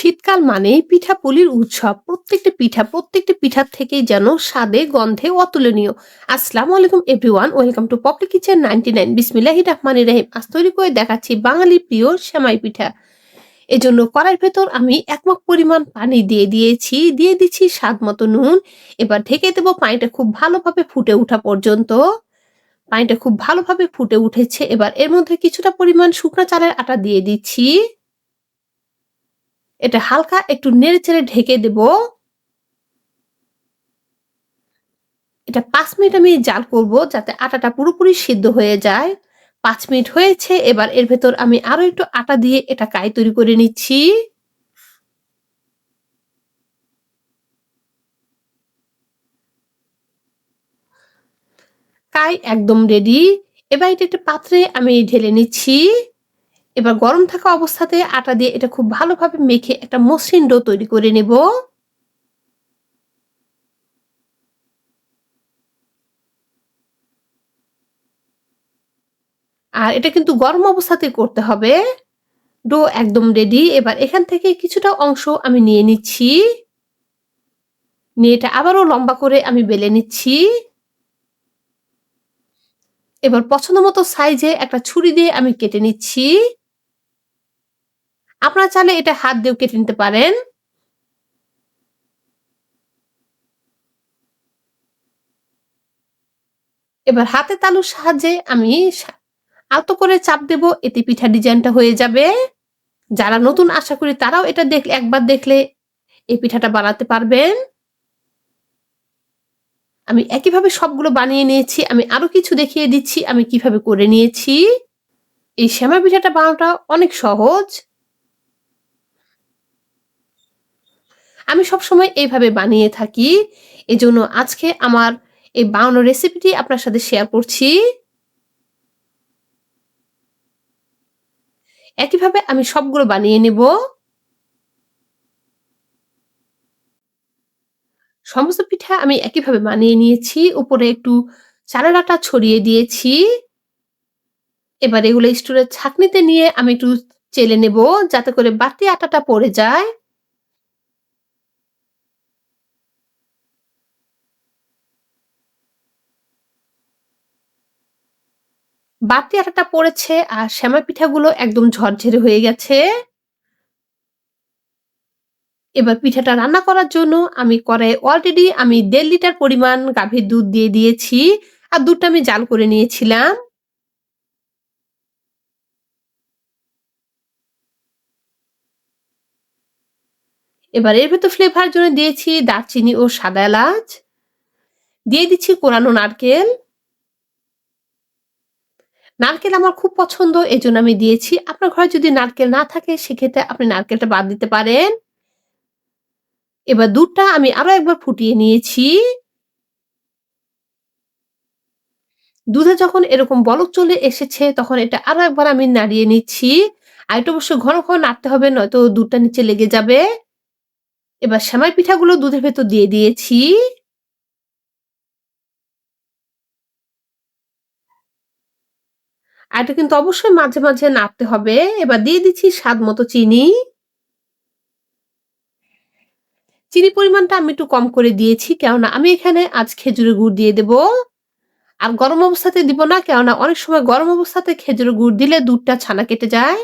শীতকাল মানেই পিঠাপুলির উৎসব। প্রত্যেকটা পিঠা, প্রত্যেকটা পিঠার থেকেই যেন স্বাদে, গন্ধে অতুলনীয়। আসসালামু আলাইকুম everyone, welcome to Poppy kitchen 99 বিসমিল্লাহির রহমানির রহিম। আজ তৈরি করে দেখাচ্ছি বাঙালির প্রিয় সেমাই পিঠা। এজন্য কড়াইয়ের ভেতর আমি এক মগ পরিমাণ পানি দিয়ে দিয়েছি, দিয়ে দিচ্ছি স্বাদ মতো নুন। এবার ঢেকে দেবো পানিটা খুব ভালোভাবে ফুটে ওঠা পর্যন্ত। পানিটা খুব ভালোভাবে ফুটে উঠেছে। এবার এর মধ্যে কিছুটা পরিমাণ শুকনা চালের আটা দিয়ে দিচ্ছি। এটা হালকা একটু নেড়ে চেড়ে ঢেকে দেব। এটা পাঁচ মিনিট আমি জাল করব যাতে আটাটা পুরোপুরি সিদ্ধ হয়ে যায়। পাঁচ মিনিট হয়েছে, এবার এর ভেতর আমি আরও একটু আটা দিয়ে এটা কাই তৈরি করে নিচ্ছি। কাই একদম রেডি এবার এটা একটা পাত্রে আমি ঢেলে নিচ্ছি। এবার গরম থাকা অবস্থাতে আটা দিয়ে এটা খুব ভালোভাবে মেখে একটা মসৃণ ডো তৈরি করে নেব। আর এটা কিন্তু গরম অবস্থাতে করতে হবে। ডো একদম রেডি এবার এখান থেকে কিছুটা অংশ আমি নিয়ে নিচ্ছি। নিয়ে এটা আবারও লম্বা করে আমি বেলে নিচ্ছি। এবার পছন্দ মতো সাইজে একটা ছুরি দিয়ে আমি কেটে নিচ্ছি। আপনারা চাইলে এটা হাত দিয়েও কেটে নিতে পারেন। এবার হাতে তালুর সাহায্যে আমি আলতো করে চাপ দেব, এতে পিঠা ডিজাইনটা হয়ে যাবে। যারা নতুন, আশা করি তারাও এটা দেখলে একবার দেখলে এই পিঠাটা বানাতে পারবেন। আমি একইভাবে সবগুলো বানিয়ে নিয়েছি, আমি আরও কিছু দেখিয়ে দিচ্ছি, আমি কীভাবে করে নিয়েছি। এই শ্যামা পিঠাটা বানানোটা অনেক সহজ। আমি সবসময় এইভাবে বানিয়ে থাকি। এজন্য আজকে আমার এই বানানোর রেসিপিটি আপনার সাথে শেয়ার করছি। একইভাবে আমি সবগুলো বানিয়ে নেব। সমস্ত পিঠা আমি একইভাবে বানিয়ে নিয়েছি। উপরে একটু চালের আটা ছড়িয়ে দিয়েছি। এবার এগুলো স্টোরের ছাকনিতে নিয়ে আমি একটু চেলে নেব, যাতে করে বাড়তি আটাটা পড়ে যায়। বাড়তি আটাটা পড়েছে আর শ্যামা পিঠাগুলো একদম ঝরঝরে হয়ে গেছে। এবার পিঠাটা রান্না করার জন্য আমি কড়াই অলরেডি আমি দেড় লিটার পরিমাণ গাভীর দুধ দিয়ে দিয়েছি আর দুধটা আমি জাল করে নিয়েছিলাম। এবার এর ভেতর ফ্লেভার জন্য দিয়েছি দারচিনি ও সাদা এলাচ। দিয়ে দিচ্ছি কোরানো নারকেল। নারকেল আমার খুব পছন্দ এই জন্য আমি দিয়েছি। আপনার ঘরে যদি নারকেল না থাকে, সেক্ষেত্রে আপনি নারকেলটা বাদ দিতে পারেন। এবার দুধটা আমি আরও একবার ফুটিয়ে নিয়েছি। দুধে যখন এরকম বলক চলে এসেছে, তখন এটা আরও একবার আমি নাড়িয়ে নিচ্ছি। আর এটা অবশ্যই ঘন ঘন নাড়তে হবে, নয়তো দুধটা নিচে লেগে যাবে। এবার সেমাই পিঠাগুলো দুধের ভেতর দিয়ে দিয়েছি। আর এটা কিন্তু অবশ্যই মাঝে মাঝে নাড়তে হবে। এবার দিয়ে দিচ্ছি স্বাদ মতো চিনি। চিনি পরিমাণটা আমি একটু কম করে দিয়েছি, কেননা আমি এখানে আজ খেজুরের গুড় দিয়ে দেব। আর গরম অবস্থাতে দিব না, কেননা অনেক সময় গরম অবস্থাতে খেজুরের গুড় দিলে দুধটা ছানা কেটে যায়।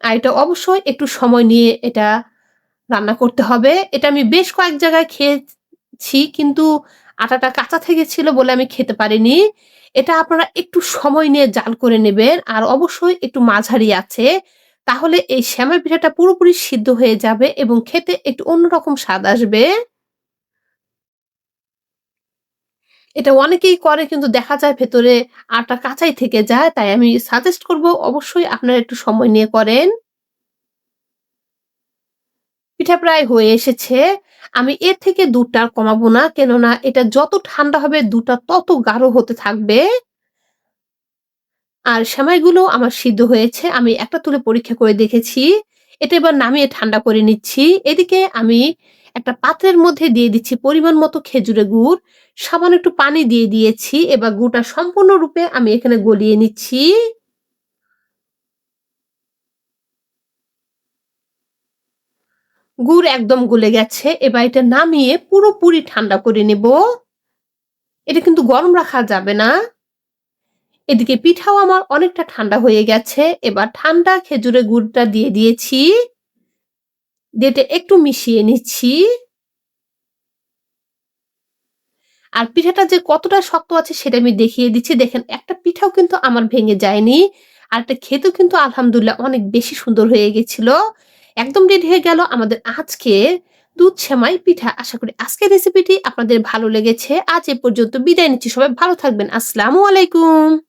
আর এটা অবশ্যই একটু সময় নিয়ে এটা রান্না করতে হবে। এটা আমি বেশ কয়েক জায়গায় খেয়েছি, কিন্তু আটাটা কাঁচা থেকে ছিল বলে আমি খেতে পারিনি। এটা আপনারা একটু সময় নিয়ে জাল করে নেবেন আর অবশ্যই একটু মাঝারি আছে। তাহলে এই শ্যামাই পিঠাটা পুরোপুরি সিদ্ধ হয়ে যাবে এবং খেতে একটু অন্যরকম স্বাদ আসবে। এটা অনেকেই করে কিন্তু দেখা যায় ভেতরে আটা কাঁচাই থেকে যায়, তাই আমি সাজেস্ট করব অবশ্যই আপনারা একটু সময় নিয়ে করেন। পিঠা প্রায় হয়ে এসেছে। আমি এর থেকে দুধটা কমাবো না, কেননা এটা যত ঠান্ডা হবে দুধটা তত গাঢ় হতে থাকবে। আর সেমাইগুলো আমার সিদ্ধ হয়েছে, আমি একটা তুলে পরীক্ষা করে দেখেছি। এটা এবার নামিয়ে ঠান্ডা করে নিচ্ছি। এদিকে আমি একটা পাত্রের মধ্যে দিয়ে দিচ্ছি পরিমাণ মতো খেজুরে গুড়, সামান্য একটু পানি দিয়ে দিয়েছি। এবার গুড়টা সম্পূর্ণরূপে আমি এখানে গলিয়ে নিচ্ছি। গুড় একদম গলে গেছে। এবার এটা নামিয়ে পুরোপুরি ঠান্ডা করে নেব। এটা কিন্তু গরম রাখা যাবে না। এদিকে পিঠাও আমার অনেকটা ঠান্ডা হয়ে গেছে। এবার ঠান্ডা খেজুরের গুড়টা দিয়ে দিয়েছি। দিয়ে একটু মিশিয়ে নিচ্ছি। আর পিঠাটা যে কতটা শক্ত আছে সেটা আমি দেখিয়ে দিচ্ছি। দেখেন, একটা পিঠাও কিন্তু আমার ভেঙে যায়নি। আর একটা খেতেও কিন্তু আলহামদুলিল্লাহ অনেক বেশি সুন্দর হয়ে গেছিল। একদম রেডি হয়ে গেল আমাদের আজকে দুধ ছেমাই পিঠা। আশা করি আজকের রেসিপিটি আপনাদের ভালো লেগেছে। আজ এ পর্যন্ত বিদায় নিচ্ছি। সবাই ভালো থাকবেন। আসসালামু আলাইকুম।